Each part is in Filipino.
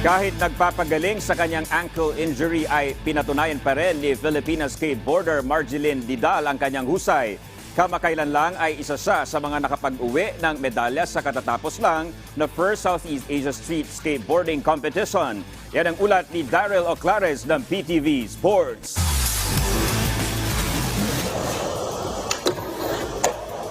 Kahit nagpapagaling sa kanyang ankle injury ay pinatunayan pa rin ni Filipina skateboarder Marjeline Didal ang kanyang husay. Kamakailan lang ay isa siya sa mga nakapag-uwi ng medalya sa katatapos lang na First Southeast Asia Street Skateboarding Competition. Yan ang ulat ni Daryl Oclares ng PTV Sports.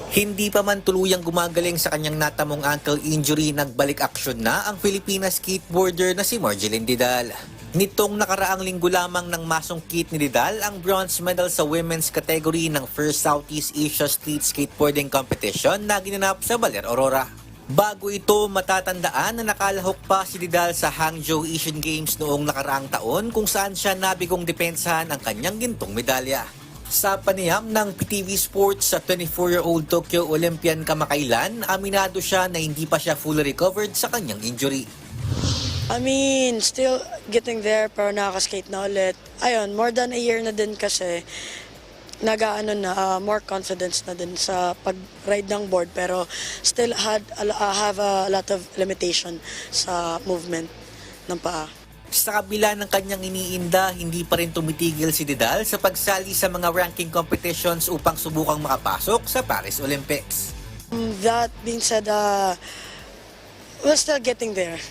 Hindi pa man tuluyang gumagaling sa kanyang natamong ankle injury, nagbalik aksyon na ang Filipina skateboarder na si Marjeline Didal. Nitong nakaraang linggo lamang nang masungkit ni Didal ang bronze medal sa women's category ng First Southeast Asia Street Skateboarding Competition na ginanap sa Baler, Aurora. Bago ito, matatandaan na nakalahok pa si Didal sa Hangzhou Asian Games noong nakaraang taon kung saan siya nabigong depensahan ang kanyang gintong medalya. Sa panayam ng PTV Sports sa 24-year-old Tokyo Olympian kamakailan, aminado siya na hindi pa siya fully recovered sa kanyang injury. I mean, still getting there pero nakaka-skate na ulit. Ayun, more than a year na din kasi nagaano na ah, more confidence na din sa pag-ride ng board pero still had ah, have a lot of limitation sa movement ng paa. Sa kabila ng kanyang iniinda, hindi pa rin tumitigil si Didal sa pagsali sa mga ranking competitions upang subukang makapasok sa Paris Olympics. Um, That being said, uh, we're still getting there.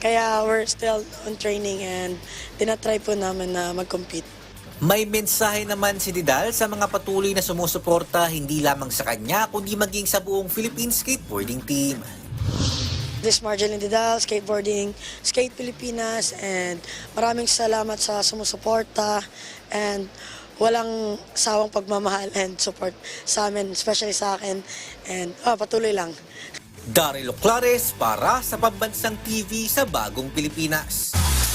Kaya we're still on training and tinatry po namin na mag-compete. May mensahe naman si Didal sa mga patuloy na sumusuporta hindi lamang sa kanya kundi maging sa buong Philippine skateboarding team. This Marjeline Didal, Skateboarding, Skate Pilipinas, and maraming salamat sa sumusuporta and walang sawang pagmamahal and support sa amin, especially sa akin. And ah, patuloy lang. Daryl Clares para sa Pambansang TV sa Bagong Pilipinas.